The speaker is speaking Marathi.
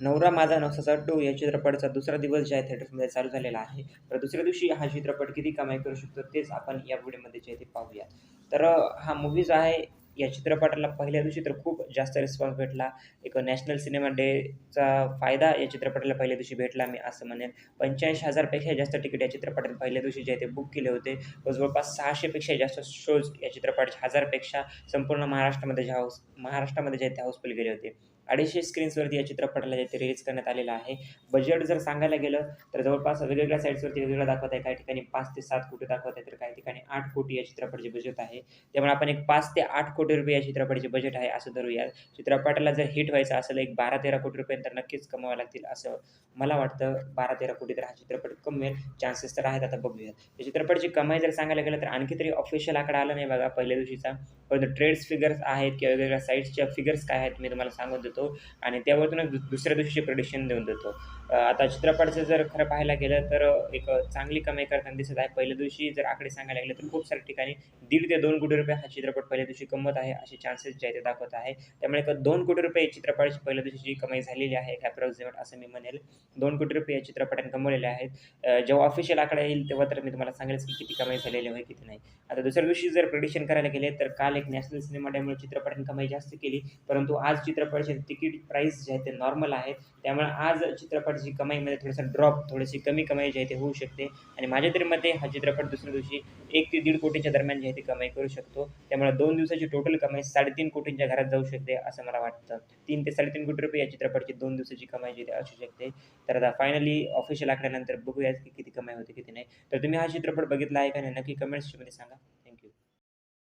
नवरा माझा नवसाचा टू या चित्रपटाचा दुसरा दिवस जे आहे थिएटर्समध्ये चालू झालेला आहे. तर दुसऱ्या दिवशी हा चित्रपट किती कमाई करू शकतो तेच आपण या व्हिडिओमध्ये जे आहे ते पाहूया तर हा मूवी जो आहे. या चित्रपटाला पहिल्या दिवशी तर खूप जास्त रिस्पॉन्स भेटला. एक नॅशनल सिनेमा डेचा फायदा या चित्रपटाला पहिल्या दिवशी भेटला मी असं म्हणेन. पंच्याऐंशी हजारपेक्षा जास्त तिकीट या चित्रपटाने पहिल्या दिवशी जे ते बुक केले होते. व जवळपास सहाशेपेक्षा जास्त शोज या चित्रपटाच्या हजारपेक्षा संपूर्ण महाराष्ट्रामध्ये जे हाऊस महाराष्ट्रामध्ये जे ते हाऊसफुल गेले होते. अडीचशे स्क्रीन्सवरती या चित्रपटाला जे ते रिलीज करण्यात आलेलं आहे. बजेट जर सांगायला गेलं तर जवळपास वेगवेगळ्या साईट्सवरती वेगवेगळं दाखवत आहे. काही ठिकाणी पाच ते सात कोटी दाखवत आहे तर काही ठिकाणी आठ कोटी या चित्रपटाचे बजेट आहे. त्यामुळे आपण एक पाच ते आठ कोटी रुपये या चित्रपटाचे बजेट आहे असं धरूया. चित्रपटाला जर हिट व्हायचं असेल एक बारा तेरा कोटी रुपये तर नक्कीच कमावं लागतील असं मला वाटतं. बारा तेरा कोटी तर हा चित्रपट कमवेल. चान्सेस तर आहेत आता बघूयात. या चित्रपटाची कमाई जर सांगायला गेलं तर आणखी तरी ऑफिशियल आकडा आला नाही बघा पहिल्या दिवशीचा. परंतु ट्रेड्स फिगर्स आहेत किंवा वेगवेगळ्या साईट्सच्या फिगर्स काय आहेत मी तुम्हाला सांगून देतो. आणि त्यावरतूनच दु दुसऱ्या दिवशीचे प्रडिक्शन देऊन देतो. आता चित्रपटाचं जर खरं पाहायला गेलं तर एक चांगली कमाई करताना दिसत आहे. पहिल्या दिवशी जर आकडे सांगायला गेले तर खूप साऱ्या ठिकाणी दीड ते दोन कोटी रुपये हा चित्रपट पहिल्या दिवशी कमवत आहे असे चान्सेस जे आहे ते दाखवत आहे. त्यामुळे एक दोन कोटी रुपये चित्रपटाची पहिल्या दिवशीची कमाई झालेली आहे ॲप्रॉक्सिमेट असं मी म्हणेल दोन कोटी रुपये या चित्रपटाने कमवलेले आहेत. जेव्हा ऑफिशियल आकडा येईल तेव्हा तर मी तुम्हाला सांगेल की किती कमाई झालेली आहे किती नाही. आता दुसऱ्या दिवशी जर प्रडिक्शन करायला गेले तर काल एक नॅशनल सिनेमा डेमुळे चित्रपटाने कमाई जास्त केली परंतु आज चित्रपटाचे तिकीट प्राईस जे आहे ते नॉर्मल आहे. त्यामुळे आज चित्रपटाची कमाईमध्ये थोडासा ड्रॉप थोडीशी कमी कमाई जी आहे ते होऊ शकते. आणि माझ्या तरी मते हा चित्रपट दुसऱ्या दिवशी एक ते दीड कोटीच्या दरम्यान जे आहे ते कमाई करू शकतो. त्यामुळे दोन दिवसाची टोटल कमाई साडेतीन कोटींच्या घरात जाऊ शकते असं मला वाटतं. तीन ते साडेतीन कोटी रुपये या चित्रपटाची दोन दिवसाची कमाई जी असू शकते. तर आता फायनली ऑफिशियल आकड्यानंतर बघूयात की किती कमाई होते किती नाही. तर तुम्ही हा चित्रपट बघितला आहे का नाही नक्की कमेंट्समध्ये सांगा.